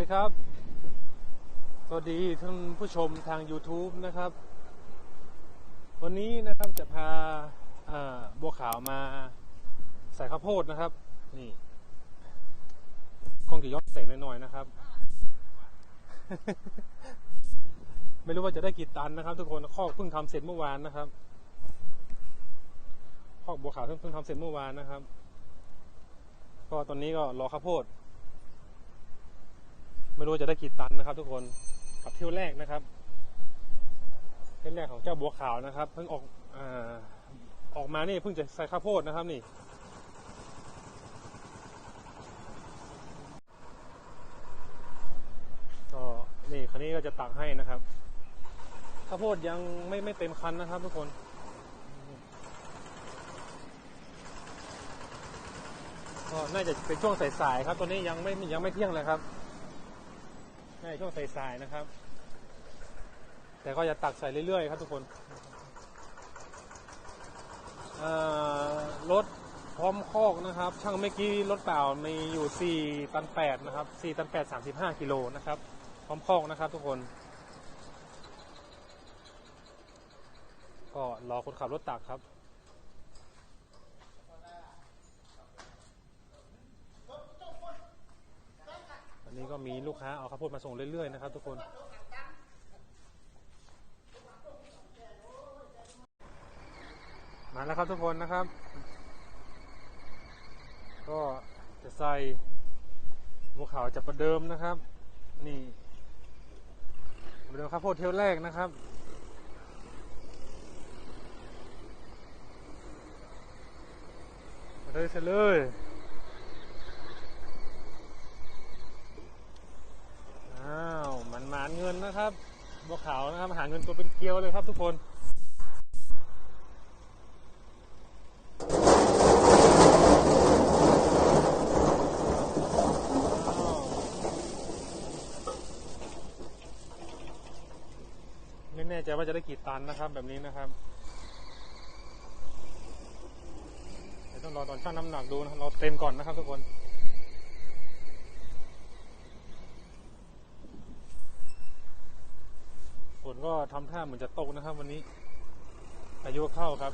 ดีครับ สวัสดีท่านผู้ชมทาง YouTube นะครับ วันนี้นะครับจะพาบัวขาวมาใส่ข้าวโพดนะครับ นี่คงจะย้อนแสงหน่อยๆนะครับ ไม่รู้ว่าจะได้กี่ตันนะครับ ทุกคนคอกเพิ่งทำเสร็จเมื่อวานนะครับคอกบัวขาวเพิ่งทำเสร็จเมื่อวานนะครับก็ตอนนี้ก็รอข้าวโพด ไม่รู้จะได้กี่ตันนะครับ ทุกคนกับเที่ยวแรกนะครับเที่ยวแรกของเจ้าบัวขาวนะครับ เพิ่งออกอาออกมานี่เพิ่งจะใส่ข้าวโพดนะครับนี่ก็นี่คันนี้ก็จะตักให้นะครับข้าวโพดยังไม่ไม่เต็มคันนะครับ ทุกคนก็น่าจะเป็นช่วงสายๆครับตัวนี้ยังไม่ยังไม่เที่ยงเลยครับ ใช่ช่วงสายๆนะครับ แต่ก็จะตักใส่เรื่อยๆ ครับทุกคนรถพร้อมคอกนะครับ ช่างเมื่อกี้รถเปล่ามีอยู่ 4 ตัน 8 นะครับ 4 ตัน 8 35 กิโลนะครับ พร้อมคอกนะครับทุกคน ก็รอคนขับรถตักครับ อันนี้ก็มีลูกค้าเอาข้าวโพดมาส่งเรื่อยๆนะครับ ทุกคน มาแล้วครับทุกคนนะครับ ก็จะใส่บัวขาวจะประเดิมนะครับ นี่ประเดิมข้าวโพดเที่ยวแรกนะครับเลยเสร็จเลย อ้าวมันหมาน เงินนะครับบัวขาวนะครับหาเงินตัวเป็นเกลียวเลยครับทุกคนไม่แน่ใจว่าจะได้กี่ตันนะครับ แบบนี้นะครับเดี๋ยวต้องรอตอนชั่งน้ำหนักดูนะรับเราเต็มก่อนนะครับทุกคน นก็ทำท่าเหมือนจะตกนะครับ วันนี้พายุเข้าครับ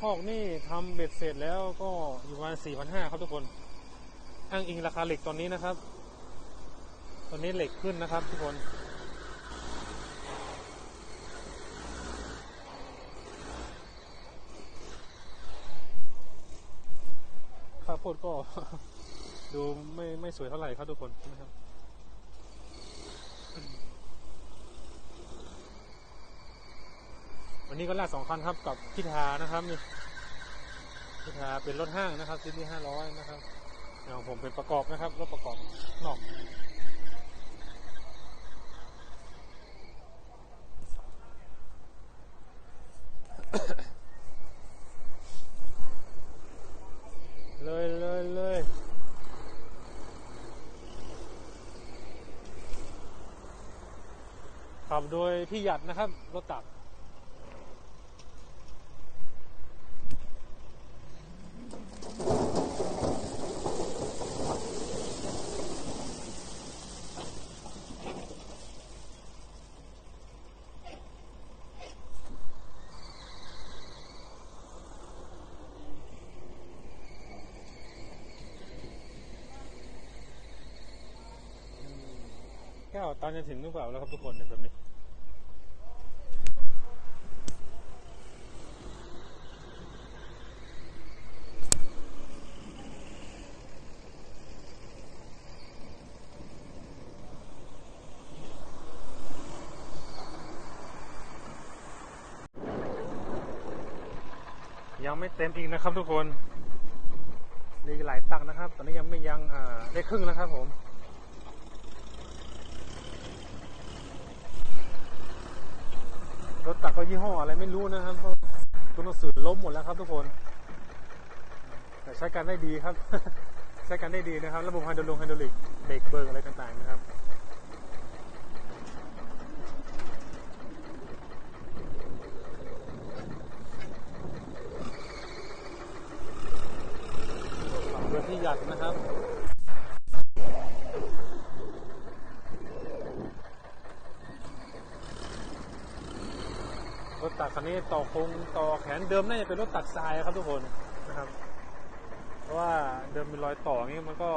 คอกนี่ทำเบ็ดเสร็จแล้วก็อยู่ประมาณสี่พันห้าครับทุกคน อ้างอิงราคาเหล็กตอนนี้นะครับ ตอนนี้เหล็กขึ้นนะครับทุกคน ข้าวโพดก็ ดูไม่ไม่สวยเท่าไหร่ครับทุกคนนะครับวันนี้ก็ลากสองคันครับกับพิธานะครับนี่พิธาเป็นรถห้างนะครับซิตี้ห้าร้อยนะครับอย่างของผมเป็นประกอบนะครับรถประกอบนอก เลยเลยเลย ขับโดยพี่หยัดนะครับ รถตักแก้วตันจะถึงหรือเปล่าแล้วครับทุกคนเนี่ยแบบนี้ ยังไม่เต็มอีกนะครับทุกคนเหลขหลายตักนะครับ ตอนนี้ยังไม่ยังได้ครึ่งนะครับผมรถตักก็ยี่ห้ออะไรไม่รู้นะครับเพราะตัวหนังสือล้มหมดแล้วครับทุกคน แต่ใช้การได้ดีครับ ใช้การได้ดีนะครับ ระบบไฮดรอลงไฮดรอลิกเบรกเบิร์กอะไรต่างๆนะครับ น หยัดนะครับรถตักคันนี้ต่อโครงต่อแขนเดิมน่าจะเป็นรถตักทรายครับทุกคนนะครับ เพราะว่าเดิมมีรอยต่อนี้มันก็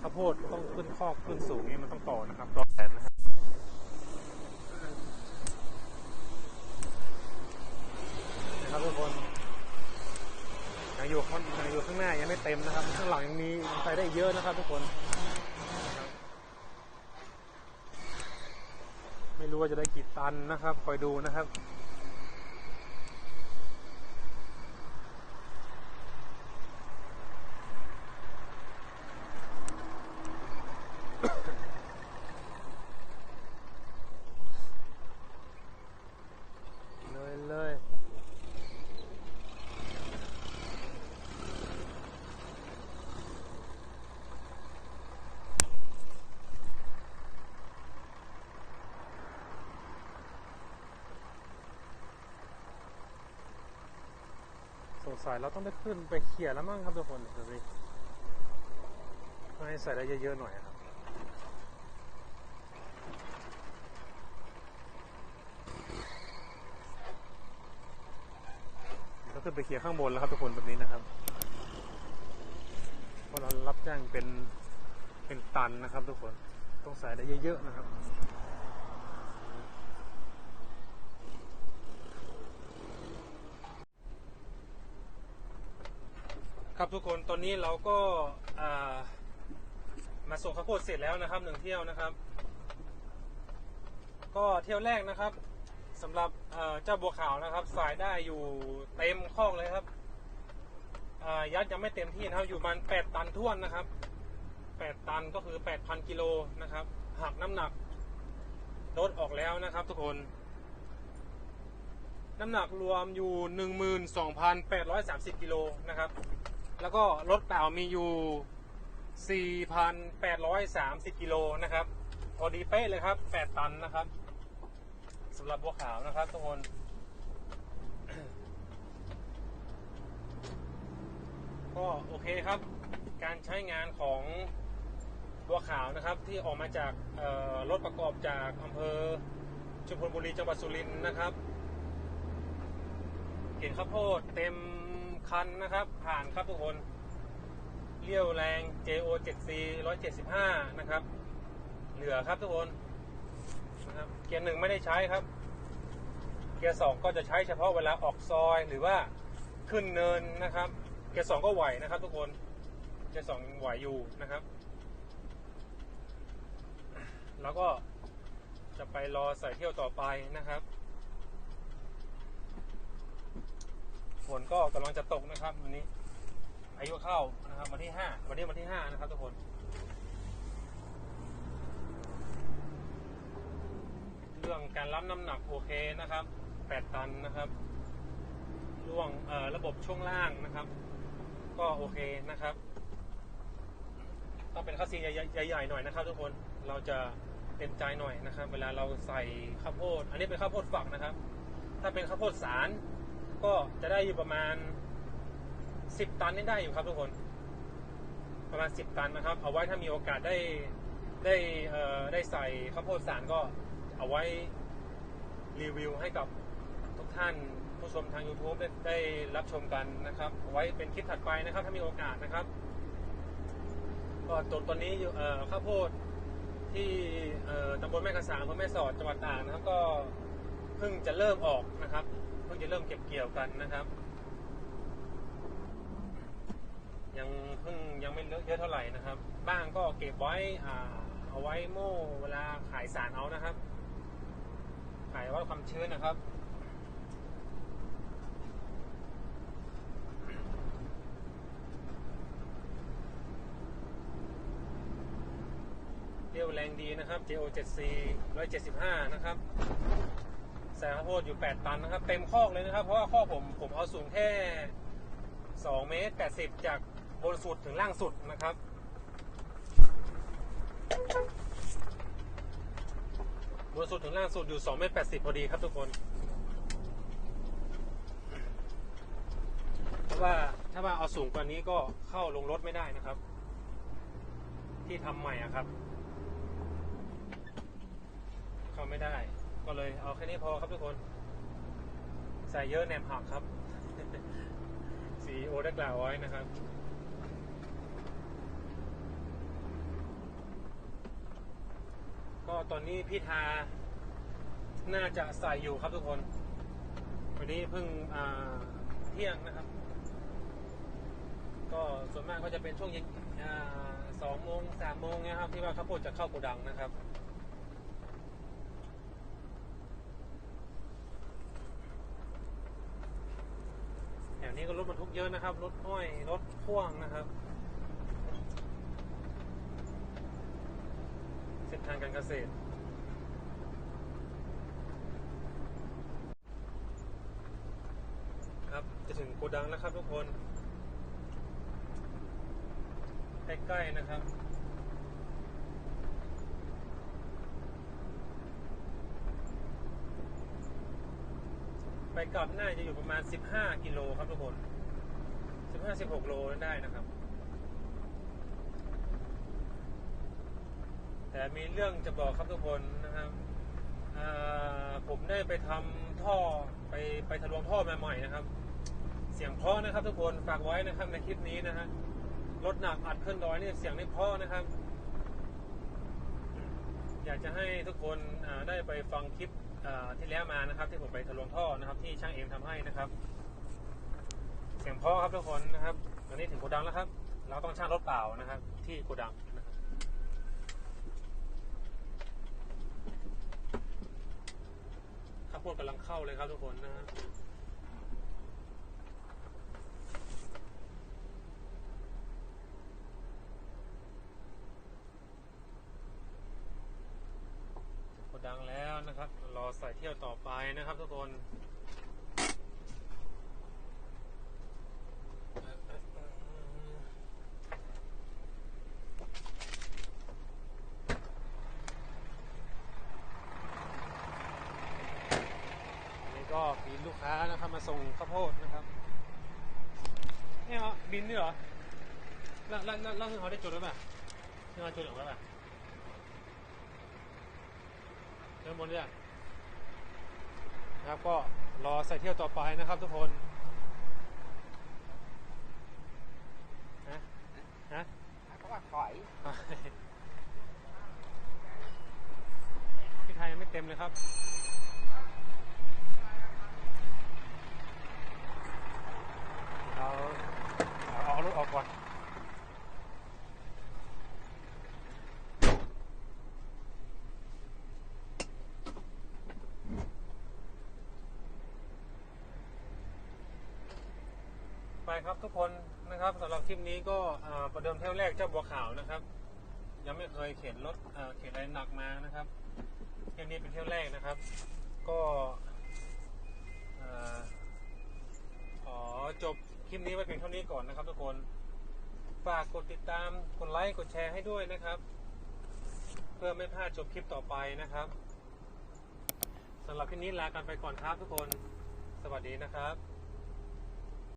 ข้าวโพดต้องขึ้นคอกขึ้นสูงนี้มันต้องต่อนะครับต่อแขนนะครับนะครับทุกคนยัง อยู่ข้างยังอยู่ข้างหน้ายังไม่เต็มนะครับ ข้างหลังยังมีใส่ไปได้อีกเยอะนะครับทุกคน ไม่รู้ว่าจะได้กี่ตันนะครับ คอยดูนะครับ เลยเลย สงสัยเราต้องได้ขึ้นไปเขี่ยแล้วมั้งครับทุกคนดูสิให้ใส่ได้เยอะๆหน่อยครับก็ขึ้นไปเคลียข้างบนแล้วครับทุกคนแบบนี้นะครับเพราะเรารับจ้างเป็นเป็นตันนะครับทุกคนต้องใส่ได้เยอะๆนะครับ ครับทุกคนตอนนี้เราก็ามาส่งข้าวโพดเสร็จแล้วนะครับหนึ่งเที่ยวนะครับ ก็เที่ยวแรกนะครับสำหรับเจ้าบัวขาวนะครับ สายได้อยู่เต็มคลอกเลยครับยัดยังไม่เต็มที่นะครับอยู่ประมาณ8ตันท้วนนะครับ 8 ตันก็คือ 8,000กิโลนะครับหักน้ำหนักลดออกแล้วนะครับทุกคน น้ำหนักรวมอยู่ 12,830กิโลนะครับ แล้วก็รถเปล่ามีอยู่ 4,830 กิโลนะครับ พอดีเป๊ะเลยครับ 8 ตันนะครับสำหรับบัวขาวนะครับทุกคนก็โอเคครับ การใช้งานของบัวขาวนะครับ ที่ออกมาจากรถประกอบจากอำเภอชุมพลบุรีจังหวัดสุรินทร์นะครับเห็นข้าวโพดเต็ม คันนะครับ ผ่านครับทุกคนเลี้ยวแรง JO 7C 175 นะครับ เหลือครับทุกคนนะครับเกียร์หนึ่งไม่ได้ใช้ครับ เกียร์สองก็จะใช้เฉพาะเวลาออกซอยหรือว่าขึ้นเนินนะครับ เกียร์สองก็ไหวนะครับ ทุกคนเกียร์สองยังไหวอยู่นะครับ แล้วก็จะไปรอใส่เที่ยวต่อไปนะครับ นก็กำลังจะตกนะครับวันนี้อายุเข้านะครับวันที่ห้าวันนี้วันที่ห้านะครับทุกคนเรื่องการรับน้ำหนักโอเคนะครับ8ตันนะครับร่วงเอ่อระบบช่วงล่างนะครับ ก็โอเคนะครับต้องเป็นข้าวซีใหญ่ๆหน่อยนะครับ ทุกคนเราจะเต็มใจหน่อยนะครับ เวลาเราใส่ข้าวโพด อันนี้เป็นข้าวโพดฝักนะครับ ถ้าเป็นข้าวโพดสาร ก็จะได้อยู่ประมาณ10ตันนี่ได้อยู่ครับทุกคน ประมาณ10ตันนะครับ เอาไว้ถ้ามีโอกาสได้ได้เอ่อได้ใส่ข้าวโพดสารก็เอาไว้รีวิวให้กับทุกท่านผู้ชมทาง YouTube ได้ได้รับชมกันนะครับเอาไว้เป็นคลิปถัดไปนะครับ ถ้ามีโอกาสนะครับ ก็ตอนตอนนี้เอ่อข้าวโพดที่ตำบลแม่กระสางอำเภอแม่สอดจังหวัดตากนะครับ ก็เพิ่งจะเริ่มออกนะครับ พิ่งจะเริ่มเก็บเกี่ยวกันนะครับ ยังเพิ่งยังไม่เยอะเท่าไหร่นะครับ บ้างก็เก็บไว้อ่าเอาไว้โม่เวลาขายสารเอานะครับ ขายว่าความชื้นนะครับเรียวแรงดีนะครับ JO 7C 175 นะครับ ใส่ข้าวโพดอยู่ 8 ตันนะครับ เต็มคอกเลยนะครับ เพราะว่าคอกผมผมเอาสูงแค่ 2 เมตร 80 จากบนสุดถึงล่างสุดนะครับบนสุดถึงล่างสุดอยู่ 2 เมตร 80 พอดีครับทุกคนโอราะว่าถ้าว่าเอาสูงกว่านี้ก็เข้าลงรถไม่ได้นะครับ ที่ทำใหม่อะครับ เข้าไม่ได้ ก็เลย เอาแค่นี้พอครับทุกคน ใส่เยอะแหนมหักครับ สีโอได้กล่าวไว้นะครับก็ตอนนี้พี่ทา น่าจะใส่อยู่ครับทุกคน วันนี้เพิ่งเที่ยงนะครับ ก็ส่วนมากก็จะเป็นช่วงเย็นสองโมงสามโมงเนี่ยครับ ที่ว่าข้าวโพดจะเข้าโกดังนะครับ แถว นี้ก็รถบรรทุกเยอะนะครับ รถอ้อยรถพ่วงนะครับ เส้นทางการเกษตร ครับจะถึงโกดังแล้วครับทุกคน ใกล้ๆนะครับ ไปกลับน่าจะอยู่ประมาณ 15 กิโลครับทุกคน 15-16 โลได้นะครับ แต่มีเรื่องจะบอกครับทุกคนนะครับผมได้ไปทำท่อไปไปทะลวงท่อมาใหม่นะครับ เสียงเพราะนะครับทุกคนฝากไว้นะครับในคลิปนี้นะฮะรถหนักอัดขึ้นดอยเนี่ยเสียงไม่เพราะนะครับากจะให้ทุกคนได้ไปฟังคลิปที่แล้วมานะครับ ที่ผมไปทะลวงท่อนะครับ ที่ช่างเอ็มทำให้นะครับ เสียงพราะครับทุกคนนะครับตอนนี้ถึงโกดังแล้วครับ เราต้องช่างรถเปล่านะครับ ที่โกดังนะครับข้าวโพดกำลังเข้าเลยครับทุกคนนะฮะโแล้วนะครับ รอใส่เที่ยวต่อไปนะครับทุกคนนี่ก็มีลูกค้านะครับมาส่งข้าวโพดนะครับนี่เหรอบินนี่เหรอแล้วแล้วแล้วแล้วเขาได้จดไว้ป่ะที่เขาจดไว้ป่ะ เริ่มบนเนี่ยนะครับก็รอใส่เที่ยวต่อไปนะครับทุกคนนะนะเขาว่าถอยพี่ไทยยังไม่เต็มเลยครับ เราเอาเอารถออกก่อน ไปครับทุกคนนะครับสำหรับคลิปนี้ก็ประเดิมเที่ยวแรกเจ้าบัวขาวนะครับ ยังไม่เคยเข็นรถเข็นอะไรหนักมานะครับเที่ยวนี้เป็นเที่ยวแรกนะครับ ก็อ่อขอจบคลิปนี้ไว้เพียงเท่านี้ก่อนนะครับ ทุกคนฝากกดติดตามกดไลค์กดแชร์ให้ด้วยนะครับ เพื่อไม่พลาดจบคลิปต่อไปนะครับสำหรับคลิปนี้ลากันไปก่อนครับทุกคน สวัสดีนะครับ